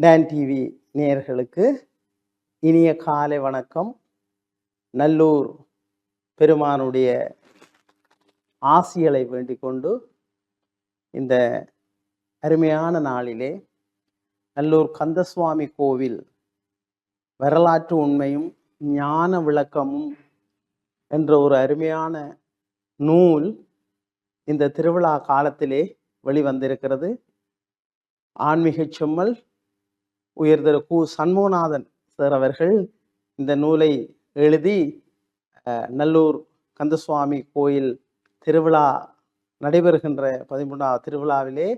Don TV நேயர்களுக்கு இனிய காலை வணக்கம். நல்லூர் பெருமானுடைய ஆசிகளை வேண்டிக் கொண்டு இந்த அருமையான நாளிலே நல்லூர் கந்தசுவாமி கோவில் வரலாற்று உண்மையும் ஞான விளக்கமும் என்ற ஒரு அருமையான நூல் இந்த திருவிழா காலத்திலே வெளிவந்திருக்கிறது. ஆன்மீக செம்மல் உயர்திரு கு. சண்முகநாதன் சார் அவர்கள் இந்த நூலை எழுதி நல்லூர் கந்தசுவாமி கோயில் திருவிழா நடைபெறுகின்ற பதிமூன்றாவது திருவிழாவிலே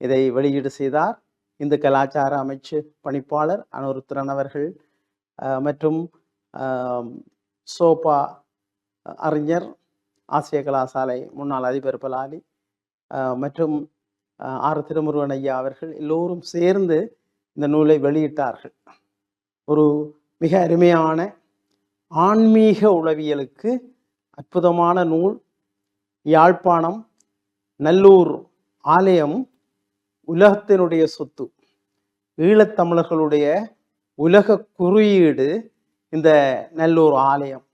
இதை வெளியீடு செய்தார். இந்து கலாச்சார அமைச்சு பணிப்பாளர் அனுருத்திரன் அவர்கள் மற்றும் சோபா அறிஞர் ஆசிய கலாசாலை முன்னாள் அதிபர் பலாலி மற்றும் ஆர். திருமுருகன் ஐயா அவர்கள் எல்லோரும் சேர்ந்து இந்த நூலை வெளியிட்டார்கள். ஒரு மிக அருமையான ஆன்மீக உளவியலுக்கு அற்புதமான நூல் யாழ்ப்பாணம் நல்லூர் ஆலயம் உலகத்தினுடைய சொத்து ஈழத்தமிழர்களுடைய உலக குறியீடு இந்த நல்லூர் ஆலயம்.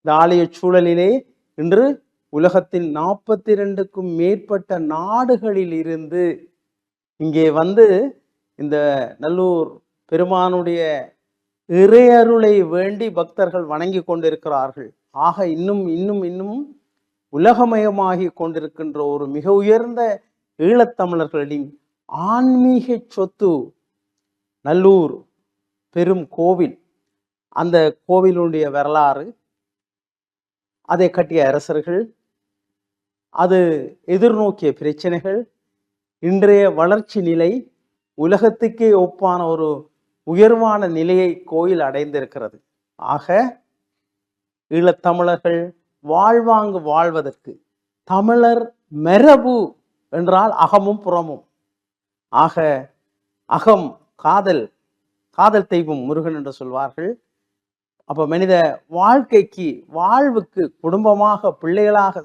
இந்த ஆலய சூழலிலே இன்று உலகத்தின் நாற்பத்தி ரெண்டுக்கும் மேற்பட்ட நாடுகளில் இருந்து இங்கே வந்து இந்த நல்லூர் பெருமானுடைய இறையருளை வேண்டி பக்தர்கள் வணங்கி கொண்டிருக்கிறார்கள். ஆக இன்னும் இன்னும் இன்னும் உலகமயமாகி கொண்டிருக்கின்ற ஒரு மிக உயர்ந்த ஈழத்தமிழர்களின் ஆன்மீக சொத்து நல்லூர் பெரும் கோவில். அந்த கோவிலுடைய வரலாறு அதை கட்டிய அரசர்கள் அது எதிர்நோக்கிய பிரச்சனைகள் இன்றைய வளர்ச்சி நிலை உலகத்துக்கே ஒப்பான ஒரு உயர்வான நிலையை கோயில் அடைந்திருக்கிறது. ஆக ஈழத்தமிழர்கள் வாழ்வாங்கு வாழ்வதற்கு தமிழர் மெரபு என்றால் அகமும் புறமும். ஆக அகம் காதல் காதல் தெய்வம் முருகன் என்று சொல்வார்கள். அப்ப மனித வாழ்க்கைக்கு வாழ்வுக்கு குடும்பமாக பிள்ளைகளாக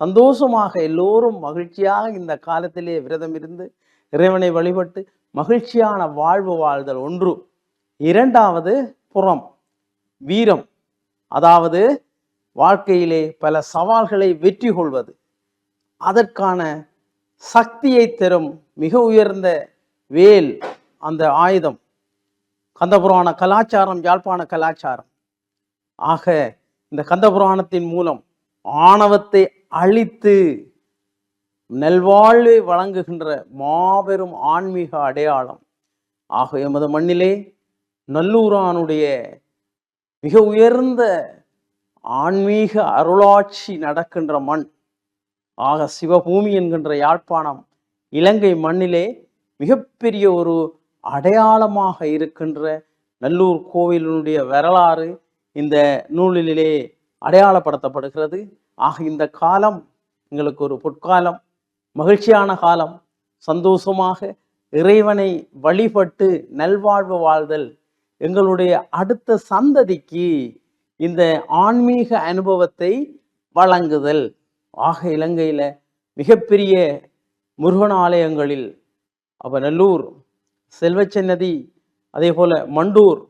சந்தோஷமாக எல்லோரும் மகிழ்ச்சியாக இந்த காலத்திலே விரதம் இருந்து இறைவனை வழிபட்டு மகிழ்ச்சியான வாழ்வு வாழ்தல் ஒன்று. இரண்டாவது புறம் வீரம். அதாவது வாழ்க்கையிலே பல சவால்களை வெற்றி கொள்வது. அதற்கான சக்தியை தரும் மிக உயர்ந்த வேல் அந்த ஆயுதம். கந்தபுராண கலாச்சாரம் யாழ்ப்பாண கலாச்சாரம். ஆக இந்த கந்தபுராணத்தின் மூலம் ஆணவத்தை அழித்து நல்வாழ்வை வழங்குகின்ற மாபெரும் ஆன்மீக அடையாளம். ஆக எமது மண்ணிலே நல்லூரானுடைய மிக உயர்ந்த ஆன்மீக அருளாட்சி நடக்கின்ற மண் ஆக சிவபூமி என்கின்ற யாழ்ப்பாணம் இலங்கை மண்ணிலே மிகப்பெரிய ஒரு அடையாளமாக இருக்கின்ற நல்லூர் கோவிலினுடைய வரலாறு இந்த நூலிலே அடையாளப்படுத்தப்படுகிறது. ஆக இந்த காலம் எங்களுக்கு ஒரு பொற்காலம். மகிழ்ச்சியான காலம் சந்தோஷமாக இறைவனை வழிபட்டு நல்வாழ்வு வாழ்தல் எங்களுடைய அடுத்த சந்ததிக்கு இந்த ஆன்மீக அனுபவத்தை வழங்குதல். ஆக இலங்கையில் மிகப்பெரிய முருகன் ஆலயங்களில் அப்ப நல்லூர் செல்வச்சன்னதி அதே போல் மண்டூர்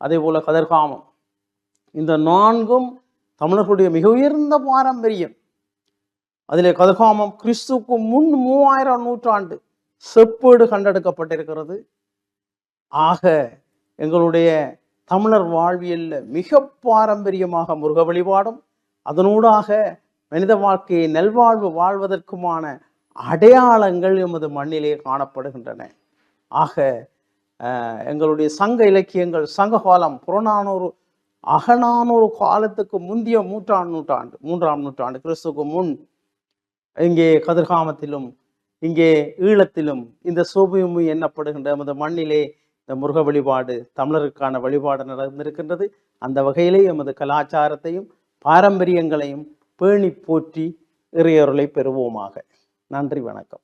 அதே போல் கதர்காமம். இந்த நான்கும் தமிழர்களுடைய மிக உயர்ந்த பாரம்பரியம். அதிலே கதகாமம் கிறிஸ்துக்கு முன் மூவாயிரம் நூற்றாண்டு செப்பேடு கண்டெடுக்கப்பட்டிருக்கிறது. ஆக எங்களுடைய தமிழர் வாழ்வியல்ல மிக பாரம்பரியமாக முருக வழிபாடும் அதனூடாக மனித வாழ்க்கையை நல்வாழ்வு வாழ்வதற்குமான அடையாளங்கள் எமது மண்ணிலே காணப்படுகின்றன. ஆக எங்களுடைய சங்க இலக்கியங்கள் சங்க காலம் புறநானூறு அகநானூறு காலத்துக்கு முந்தைய மூன்றாம் நூற்றாண்டு மூன்றாம் நூற்றாண்டு கிறிஸ்துவுக்கு முன் இங்கே கதிர்காமத்திலும் இங்கே ஈழத்திலும் இந்த சோபியமு எண்ணப்படுகின்ற எமது மண்ணிலே இந்த முருக வழிபாடு தமிழருக்கான வழிபாடு நடந்திருக்கின்றது. அந்த வகையிலே எமது கலாச்சாரத்தையும் பாரம்பரியங்களையும் பேணி போற்றி இறையொருளை பெறுவோமாக. நன்றி வணக்கம்.